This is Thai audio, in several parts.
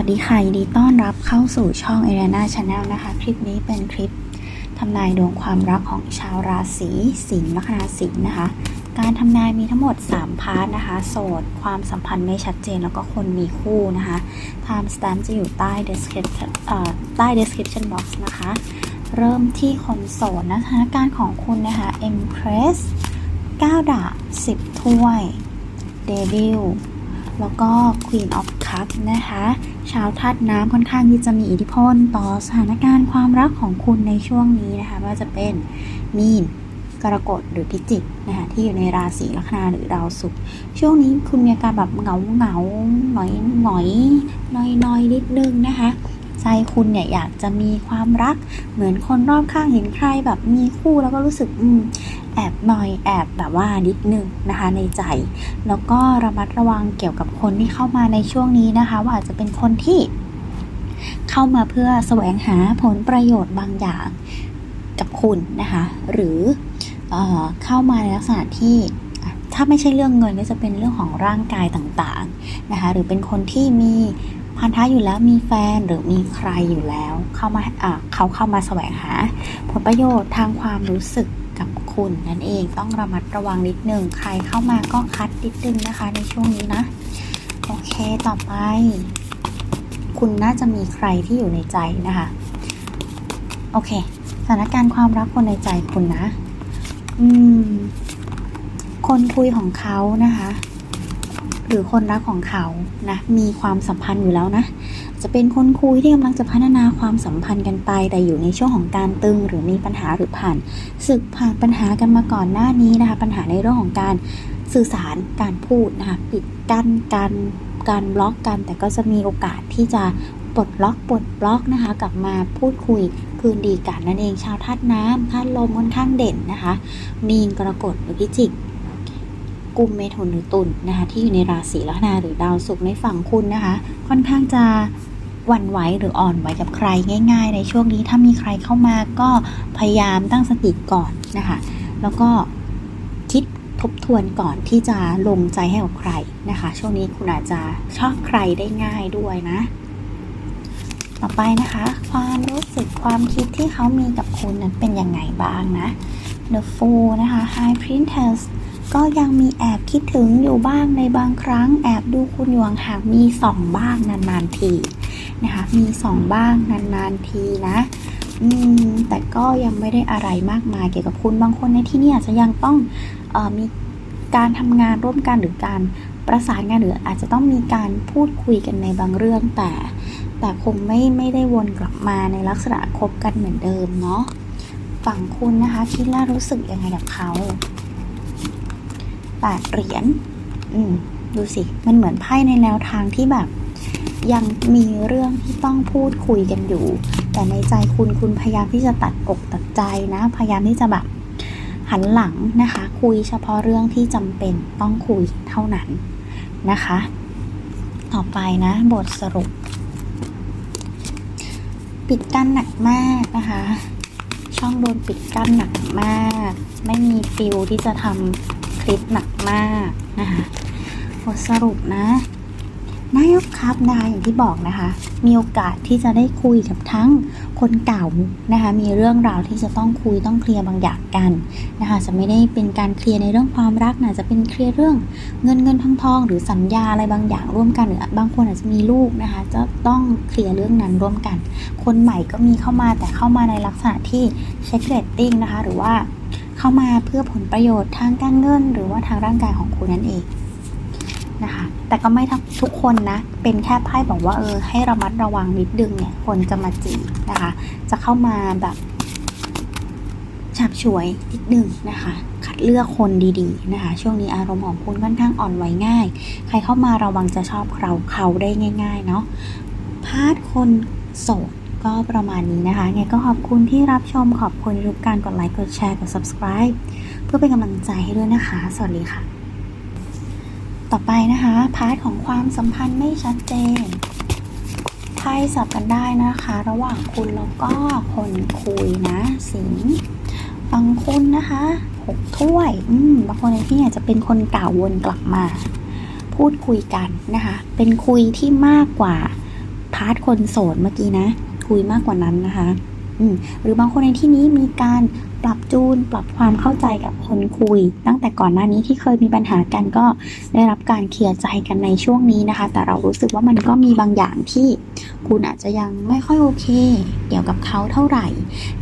วัสดีค่ะยินดีต้อนรับเข้าสู่ช่อง a r i a n a Channel นะคะ คลิปนี้เป็นคลิปทำนายดวงความรักของชาวราศีสิงห์ลัคนาสิงห์นะคะ การทำนายมีทั้งหมด 3 พาร์ทนะคะ โสด ความสัมพันธ์ไม่ชัดเจน แล้วก็คนมีคู่นะคะ Time stamp จะอยู่ใต้ description ใต้ description box นะคะ เริ่มที่คนโสดนะสถานการณ์ของคุณนะคะ Empress 9ดาบ10 ถ้วย Devil แล้วก็ Queen of Cups นะคะ ชาวธาตุน้ำค่อนข้างที่จะมีอิทธิพลต่อสถานการณ์ความรักของคุณในช่วงนี้นะคะว่าจะเป็นมีนกรกฎหรือพิจิกนะคะที่อยู่ในราศีลัคนาหรือดาวศุกร์ช่วงนี้คุณมีอาการแบบเหงาเหงาหน่อยหงอยน้อยน้อยนิดนึงนะคะ ใจคุณเนี่ยอยากจะมีความรัก เหมือนคนรอบข้างเห็นใครแบบมีคู่แล้วก็รู้สึกอืมแอบหน่อยแอบแบบว่านิดนึงนะคะในใจ แล้วก็ระมัดระวังเกี่ยวกับคนที่เข้ามาในช่วงนี้นะคะ ว่าอาจจะเป็นคนที่เข้ามาเพื่อแสวงหาผลประโยชน์บางอย่างกับคุณนะคะ หรือเออเข้ามาในลักษณะที่ถ้าไม่ใช่เรื่องเงินก็จะเป็นเรื่องของร่างกายต่างๆนะคะ หรือเป็นคนที่มี พันธะอยู่แล้วมีแฟนหรือมีใครอยู่แล้ว เข้ามาเขาเข้ามาแสวงหา ผลประโยชน์ทางความรู้สึกกับคุณนั่นเองต้องระมัดระวังนิดนึงใครเข้ามาก็คัดนิดนึงนะคะ ในช่วงนี้นะ โอเคต่อไป คุณน่าจะมีใครที่อยู่ในใจนะคะ โอเค สถานการณ์ความรักคนในใจคุณนะ อืม คนคุยของเขานะคะ หรือคนรักของเขานะมีความสัมพันธ์อยู่แล้วนะ จะเป็นคนคุยที่กำลังจะพัฒนาความสัมพันธ์กันไป แต่อยู่ในช่วงของการตึงหรือมีปัญหาหรือผ่านศึกผ่านปัญหากันมาก่อนหน้านี้นะคะปัญหาในเรื่องของการสื่อสารการพูดนะคะปิดกั้นการการบล็อกกัน แต่ก็จะมีโอกาสที่จะปลดล็อกปลดบล็อกนะคะกลับมาพูดคุยคืนดีกันนั่นเองชาวธาตุน้ำธาตุลมค่อนข้างเด่นนะคะมีนกรกฎหรือพิจิก กลุ่มเมถุนหรือตุลนะคะที่อยู่ในราศีลัคนาหรือดาวศุกร์ในฝั่งคุณนะคะ ค่อนข้างจะหวั่นไหวหรืออ่อนไหวกับใครง่าย ๆ ในช่วงนี้ถ้ามีใครเข้ามาก็พยายามตั้งสติก่อนนะคะ แล้วก็คิดทบทวนก่อนที่จะลงใจให้กับใครนะคะ ช่วงนี้คุณอาจจะชอบใครได้ง่ายด้วยนะ ต่อไปนะคะ ความรู้สึกความคิดที่เขามีกับคุณนั้นเป็นยังไงบ้างนะ The Fool นะคะ High Priestess ก็ยังมีแอบคิดถึงอยู่บ้างในบางครั้ง แอบดูคุณอยู่ห่างมีสองบ้างนานๆทีนะคะ มีสองบ้างนานๆทีนะอืมแต่ก็ยังไม่ได้อะไรมากมายเกี่ยวกับคุณบางคนในที่นี่อาจจะยังต้องออมีการทำงานร่วมกันหรือการประสานงานหรืออาจจะต้องมีการพูดคุยกันในบางเรื่องแต่ แต่คงไม่ไม่ได้วนกลับมาในลักษณะคบกันเหมือนเดิมเนาะฝั่งคุณนะคะคิดแล้วรู้สึกยังไงกับเขา แปดเหรียญ อืม ดูสิ มันเหมือนไพ่ในแนวทางที่แบบ ยังมีเรื่องที่ต้องพูดคุยกันอยู่ แต่ในใจคุณคุณพยายามที่จะตัดอกตัดใจนะ พยายามที่จะแบบหันหลังนะคะ คุยเฉพาะเรื่องที่จำเป็นต้องคุยเท่านั้นนะคะ ต่อไปนะ บทสรุป ปิดกั้นหนักมากนะคะ ช่องโดนปิดกั้นหนักมาก ไม่มีฟิลที่จะทำ คลิปหนักมากนะคะบทสรุปนะนายกครับนะคะอย่างที่บอกนะคะ มีโอกาสที่จะได้คุยกับทั้งคนเก่านะคะ มีเรื่องราวที่จะต้องคุยต้องเคลียร์บางอย่างกันนะคะ จะไม่ได้เป็นการเคลียร์ในเรื่องความรักนะจะเป็นเคลียร์เรื่องเงินเงินทองทองหรือสัญญาอะไรบางอย่างร่วมกันหรือบางคนอาจจะมีลูกนะคะ จะต้องเคลียร์เรื่องนั้นร่วมกัน คนใหม่ก็มีเข้ามาแต่เข้ามาในลักษณะที่เช็คเรตติ้งนะคะ หรือว่า เข้ามาเพื่อผลประโยชน์ทางการเงิน หรือว่าทางร่างกายของคุณนั่นเองนะคะแต่ก็ไม่ทั้งทุกคนนะ เป็นแค่ไพ่บอกว่าเออให้ระมัดระวังนิดนึงเนี่ยคนจะมาจีบนะคะ จะเข้ามาแบบฉับฉวยนิดนึงนะคะ คัดเลือกคนดีๆนะคะ ช่วงนี้อารมณ์ของคุณค่อนข้างอ่อนไหวง่าย ใครเข้ามาระวังจะชอบเราเขาได้ง่าย ๆ เนาะพาร์ทคนโสด ก็ประมาณนี้นะคะไงก็ขอบคุณที่รับชมขอบคุณทุกการกดไลค์กดแชร์กด subscribe เพื่อเป็นกำลังใจให้ด้วยนะคะ สวัสดีค่ะ ต่อไปนะคะพาร์ทของความสัมพันธ์ไม่ชัดเจนไพ่สับกันได้นะคะ ระหว่างคุณแล้วก็คนคุยนะ สิงห์ฝั่งคุณนะคะหกถ้วยอืมบางคนในที่อาจจะเป็นคนเก่าวนกลับมา พูดคุยกันนะคะ เป็นคุยที่มากกว่าพาร์ทคนโสดเมื่อกี้นะ คุยมากกว่านั้นนะคะอืมหรือบางคนในที่นี้มีการปรับจูน ปรับความเข้าใจกับคนคุย ตั้งแต่ก่อนหน้านี้ที่เคยมีปัญหากันก็ได้รับการเคลียร์ใจกันในช่วงนี้นะคะ แต่เรารู้สึกว่ามันก็มีบางอย่างที่คุณอาจจะยังไม่ค่อยโอเค เกี่ยวกับเขาเท่าไหร่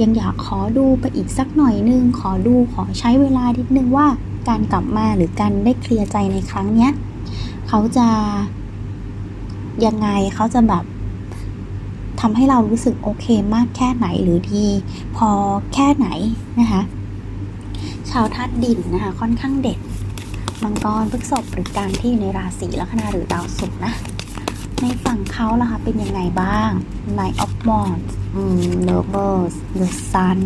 ยังอยากขอดูไปอีกสักหน่อยนึง ขอดูขอใช้เวลานิดนึงว่าการกลับมาหรือการได้เคลียร์ใจในครั้งเนี้ยเขาจะยังไงเขาจะแบบ ทำให้เรารู้สึกโอเคมากแค่ไหนหรือดี พอแค่ไหนนะคะชาวธาตุดินนะคะค่อนข้างเด่นมังกรพฤกษภหรือการที่อยู่ในราศีลัคนาหรือดาวศุกร์นะ ในฝั่งเขาล่ะคะเป็นยังไงบ้าง Night of Wands อืม Lovers The Sun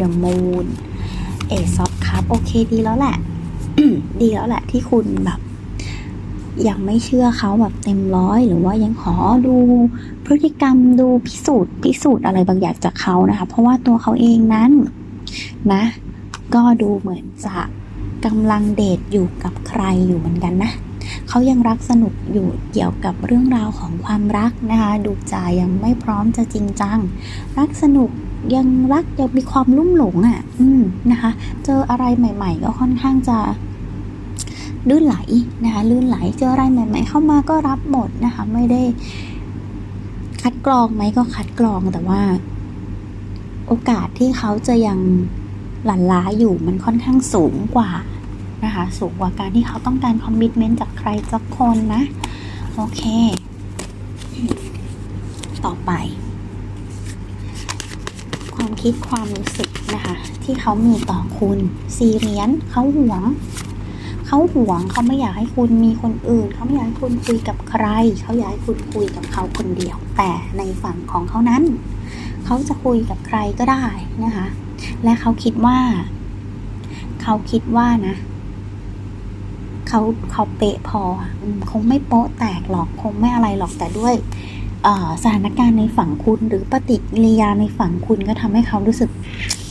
The Moon Ace of Cups โอเคดีแล้วแหละ ดีแล้วแหละที่คุณแบบยังไม่เชื่อเขาแบบเต็มร้อย หรือว่ายังขอดู พฤติกรรมดูพิสูจน์พิสูจน์อะไรบางอย่างจากเขานะคะ เพราะว่าตัวเขาเองนั้นนะ ก็ดูเหมือนจะกำลังเดทอยู่กับใครอยู่เหมือนกันนะเขายังรักสนุกอยู่เกี่ยวกับเรื่องราวของความรักนะคะ ดูใจยังไม่พร้อมจะจริงจัง รักสนุกยังรักยังมีความลุ่มหลงอะ อืมนะคะ เจออะไรใหม่ ๆ ก็ค่อนข้างจะลื่นไหลนะคะลื่นไหลเจออะไรใหม่ ๆ เข้ามาก็รับหมดนะคะ ไม่ได้ คัดกรองไหมก็คัดกรองแต่ว่า โอกาสที่เขาจะยังหลั่นล้าอยู่มันค่อนข้างสูงกว่านะคะสูงกว่าการที่เขาต้องการคอมมิชเมนต์จากใครสักคนนะ โอเค ต่อไป ความคิดความรู้สึกนะคะ ที่เขามีต่อคุณสี่เหรียญเขาหวง เขาหวงเขาไม่อยากให้คุณมีคนอื่น เขาไม่อยากให้คุณคุยกับใคร เขาอยากให้คุณคุยกับเขาคนเดียว แต่ในฝั่งของเขานั้น เขาจะคุยกับใครก็ได้นะคะ และเขาคิดว่า เขาคิดว่านะเขาเขาเป๊ะพอคงไม่โป๊ะแตกหรอกคงไม่อะไรหรอกแต่ด้วยสถานการณ์ในฝั่งคุณหรือปฏิกิริยาในฝั่งคุณก็ทำให้เขารู้สึก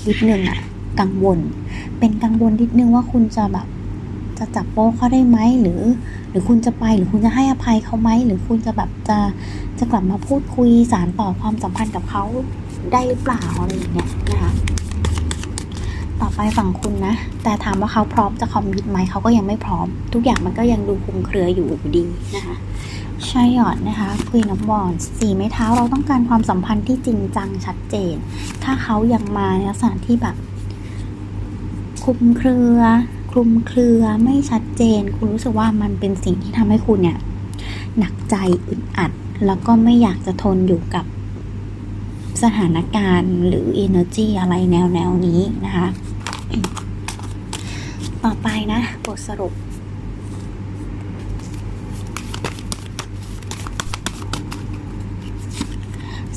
นิดนึงอะกังวล เป็นกังวลนิดนึงว่าคุณจะแบบ จะจับโป๊เขาได้ไหมหรือ หรือคุณจะไปหรือคุณจะให้อภัยเขาไหมหรือคุณจะแบบจะจะกลับมาพูดคุยสารต่อความสัมพันธ์กับเขาได้หรือเปล่าอะไรอย่างเงี้ยนะคะต่อไปฝั่งคุณนะ แต่ถามว่าเขาพร้อมจะคอมมิตไหมเขาก็ยังไม่พร้อม ทุกอย่างมันก็ยังดูคุมเครืออยู่อยู่ดีนะคะใช่หยอดนะคะคุยน้ำบอลสี่ไม้เท้าเราต้องการความสัมพันธ์ที่จริงจังชัดเจน ถ้าเขายังมาในลักษณะที่แบบคุมเครือ คลุมเครือไม่ชัดเจน คุณรู้สึกว่ามันเป็นสิ่งที่ทำให้คุณเนี่ยหนักใจอึดอัด แล้วก็ไม่อยากจะทนอยู่กับสถานการณ์หรือ energy อะไรแนวแนวนี้นะคะ ต่อไปนะ บทสรุป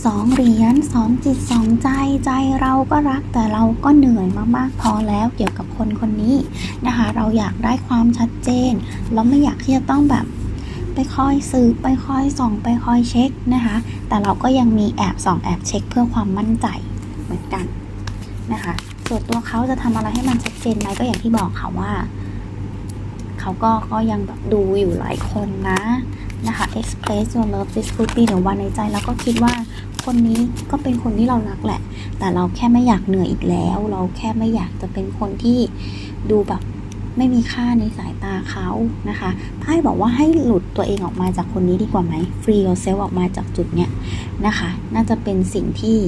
สองเหรียญสองจิตสองใจใจเราก็รักแต่เราก็เหนื่อยมากๆพอแล้วเกี่ยวกับคนคนนี้นะคะ เราอยากได้ความชัดเจน เราไม่อยากที่จะต้องแบบไปคอยสืบไปคอยส่องไปคอยเช็คนะคะ แต่เราก็ยังมีแอบส่องแอบเช็คเพื่อความมั่นใจเหมือนกันนะคะส่วนตัวเขาจะทำอะไรให้มันชัดเจนไหมก็อย่างที่บอกค่ะว่าเขาก็ก็ยังแบบดูอยู่หลายคนนะนะคะ express your love this could be หรือวันในใจ แล้วก็คิดว่า คนนี้ก็เป็นคนที่เรารักแหละ แต่เราแค่ไม่อยากเหนื่อยอีกแล้ว เราแค่ไม่อยากจะเป็นคนที่ดูแบบไม่มีค่าในสายตาเขานะคะไพ่บอกว่าให้หลุดตัวเองออกมาจากคนนี้ดีกว่าไหม free yourself ออกมาจากจุดเนี้ยนะคะ น่าจะเป็นสิ่งที่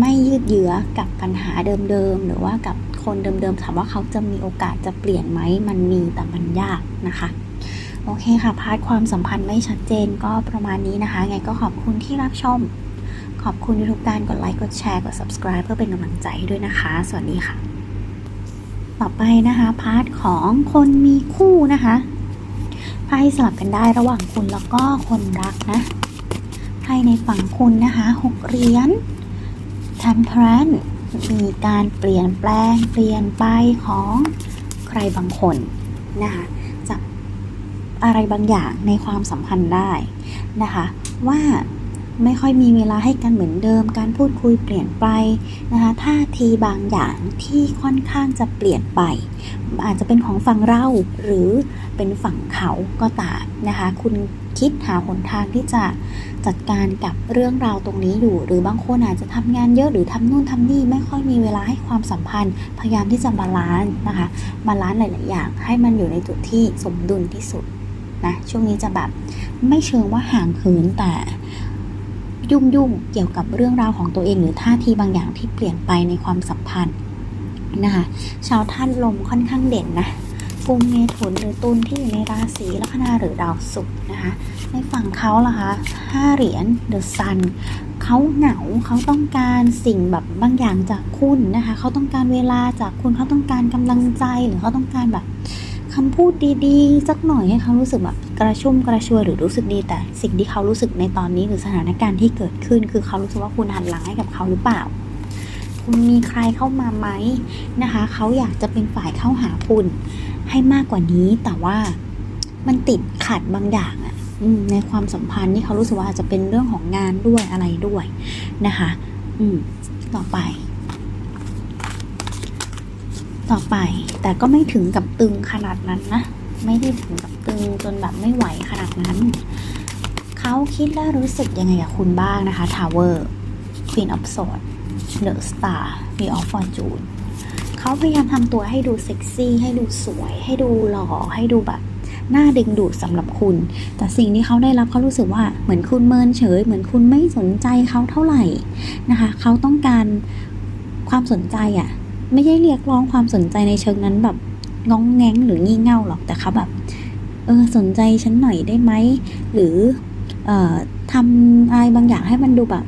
ไม่ยืดเยื้อกับปัญหาเดิมๆ หรือว่ากับคนเดิมๆ ถามว่าเขาจะมีโอกาสจะเปลี่ยนไหม มันมีแต่มันยากนะคะ โอเคค่ะ พาร์ทความสัมพันธ์ไม่ชัดเจนก็ประมาณนี้นะคะ ไงก็ขอบคุณที่รับชม ขอบคุณทุกการกดไลค์ กดแชร์ กด subscribe เพื่อเป็นกำลังใจให้ด้วยนะคะ สวัสดีค่ะ ต่อไปนะคะพาร์ทของคนมีคู่นะคะไพ่สลับกันได้ระหว่างคุณแล้วก็คนรักนะไพ่ในฝั่งคุณนะคะหกเหรียญ temperance มีการเปลี่ยนแปลงเปลี่ยนไปของใครบางคนนะคะจับอะไรบางอย่างในความสัมพันธ์ได้นะคะ ว่า ไม่ค่อยมีเวลาให้กันเหมือนเดิม การพูดคุยเปลี่ยนไปนะคะท่าทีบางอย่างที่ค่อนข้างจะเปลี่ยนไป อาจจะเป็นของฝั่งเราหรือเป็นฝั่งเขาก็ตามนะคะ คุณคิดหาหนทางที่จะจัดการกับเรื่องราวตรงนี้อยู่ หรือบางคนอาจจะทำงานเยอะหรือทำนู่นทำนี่ไม่ค่อยมีเวลาให้ความสัมพันธ์ พยายามที่จะบาลานซ์นะคะบาลานซ์หลาย ๆ อย่าง ให้มันอยู่ในจุดที่สมดุลที่สุดนะช่วงนี้จะแบบไม่เชิงว่าห่างเหินแต่ ยุ่งยุ่งเกี่ยวกับเรื่องราวของตัวเองหรือท่าทีบางอย่างที่เปลี่ยนไปในความสัมพันธ์นะคะชาวท่านลมค่อนข้างเด่นนะกุมเมถุนหรือตุลที่อยู่ในราศีลัคนาหรือดาวศุกร์นะคะในฝั่งเขาล่ะคะห้าเหรียญ The Sun เขาเหงาเขาต้องการสิ่งแบบบางอย่างจากคุณนะคะเขาต้องการเวลาจากคุณเขาต้องการกำลังใจหรือเขาต้องการแบบ คำพูดดีๆ สักหน่อยให้เขารู้สึกแบบกระชุ่มกระชวยหรือรู้สึกดี แต่สิ่งที่เขารู้สึกในตอนนี้หรือสถานการณ์ที่เกิดขึ้น คือเขารู้สึกว่าคุณหันหลังให้กับเขาหรือเปล่า คุณมีใครเข้ามาไหมนะคะ เขาอยากจะเป็นฝ่ายเข้าหาคุณให้มากกว่านี้ แต่ว่ามันติดขัดบางอย่างอะในความสัมพันธ์ที่เขารู้สึกว่าอาจจะเป็นเรื่องของงานด้วยอะไรด้วยนะคะ อืม ต่อไป ต่อไปแต่ก็ไม่ถึงกับตึงขนาดนั้นนะ ไม่ได้ถึงกับตึงจนแบบไม่ไหวขนาดนั้น เขาคิดและรู้สึกยังไงกับคุณบ้างนะคะ Tower Queen of Swords The Star Wheel of Fortune เขาพยายามทำตัวให้ดูเซ็กซี่ ให้ดูสวย ให้ดูหล่อ ให้ดูแบบน่าดึงดูดสำหรับคุณ แต่สิ่งที่เขาได้รับเขารู้สึกว่าเหมือนคุณเมินเฉย เหมือนคุณไม่สนใจเขาเท่าไหร่นะคะ เขาต้องการความสนใจอะ่ะ ไม่ใช่เรียกร้องความสนใจในเชิงนั้นแบบงองแงงหรืองี่เง่าหรอกแต่เขาแบบ เออสนใจฉันหน่อยได้ไหมหรือเอ่อทำอะไรบางอย่างให้มันดูแบบ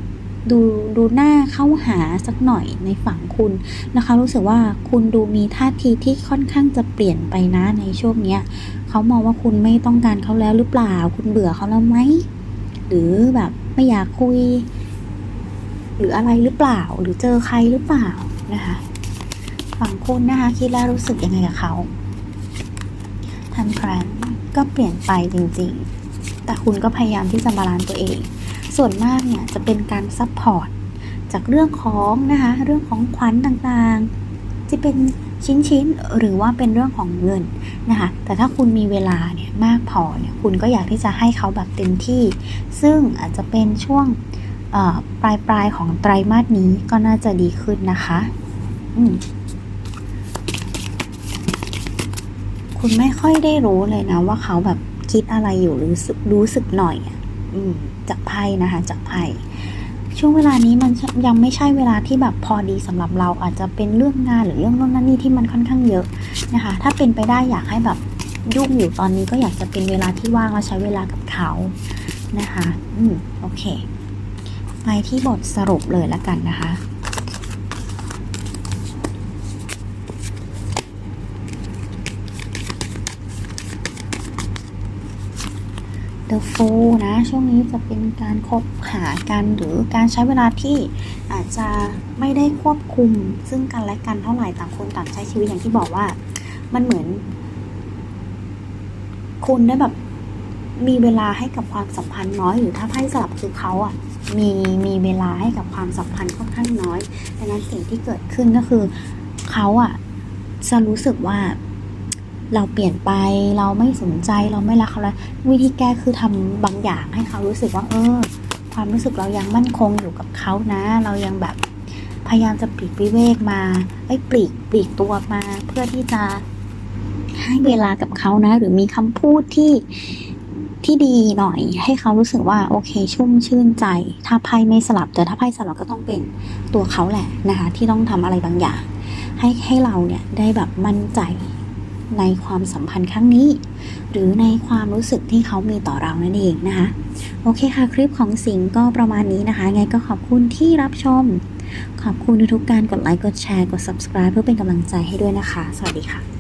ดูดูหน้าเข้าหาสักหน่อยในฝั่งคุณนะคะ รู้สึกว่าคุณดูมีท่าทีที่ค่อนข้างจะเปลี่ยนไปนะในช่วงเนี้ยเขามองว่าคุณไม่ต้องการเขาแล้วหรือเปล่า คุณเบื่อเขาแล้วไหมหรือแบบไม่อยากคุย หรืออะไรหรือเปล่า หรือเจอใครหรือเปล่านะคะ ฝั่งคุณนะคะ คิดแล้วรู้สึกยังไงกับเขาทันพรันก็เปลี่ยนไปจริงๆ แต่คุณก็พยายามที่จะบาลานซ์ตัวเอง ส่วนมากเนี่ยจะเป็นการซัพพอร์ตจากเรื่องของนะคะ เรื่องของขวัญต่างๆที่เป็นชิ้นๆ หรือว่าเป็นเรื่องของเงินนะคะ แต่ถ้าคุณมีเวลาเนี่ยมากพอเนี่ย คุณก็อยากที่จะให้เขาแบบเต็มที่ ซึ่งอาจจะเป็นช่วงปลายปลายๆของไตรมาสนี้ก็น่าจะดีขึ้นนะคะ อืม คุณไม่ค่อยได้รู้เลยนะ ว่าเขาแบบคิดอะไรอยู่หรือรู้สึกรู้สึกหน่อยอะอืมจากไพ่นะคะ จากไพ่ช่วงเวลานี้มันยังไม่ใช่เวลาที่แบบพอดีสำหรับเราอาจจะเป็นเรื่องงานหรือเรื่องโน่นนั่นนี่ที่มันค่อนข้างเยอะนะคะ ถ้าเป็นไปได้อยากให้แบบยุ่งอยู่ตอนนี้ก็อยากจะเป็นเวลาที่ว่างแล้วใช้เวลากับเขานะคะ อืมโอเค ไปที่บทสรุปเลยละกันนะคะ The Fool นะช่วงนี้จะเป็นการคบหากันหรือการใช้เวลาที่อาจจะไม่ได้ควบคุมซึ่งกันและกันเท่าไหร่ต่างคนต่างใช้ชีวิตอย่างที่บอกว่า มันเหมือน คุณได้แบบมีเวลาให้กับความสัมพันธ์น้อย หรือถ้าไพ่สลับคือเขาอะมีมีเวลาให้กับความสัมพันธ์ค่อนข้างน้อยดังนั้นสิ่งที่เกิดขึ้นก็คือเขาอะจะรู้สึกว่า เราเปลี่ยนไปเราไม่สนใจเราไม่รักเขาแล้ววิธีแก้คือทำบางอย่างให้เขารู้สึกว่า เออ ความรู้สึกเรายังมั่นคงอยู่กับเขานะ เรายังแบบพยายามจะปลีกวิเวกมาไอ้ปลีกปลีกตัวมาเพื่อที่จะให้เวลากับเขานะ หรือมีคำพูดที่ที่ดีหน่อย ให้เขารู้สึกว่าโอเค ชุ่มชื่นใจ ถ้าไพ่ไม่สลับแต่ถ้าไพ่สลับก็ต้องเป็นตัวเขาแหละนะคะ ที่ต้องทำอะไรบางอย่าง ให้ให้เราเนี่ยได้แบบมั่นใจ ในความสัมพันธ์ครั้งนี้ หรือในความรู้สึกที่เขามีต่อเรานั่นเองนะคะ โอเคค่ะคลิปของสิงก็ประมาณนี้นะคะไงก็ขอบคุณที่รับชม ขอบคุณทุกการกดไลค์กดแชร์กด subscribe เพื่อเป็นกำลังใจให้ด้วยนะคะ สวัสดีค่ะ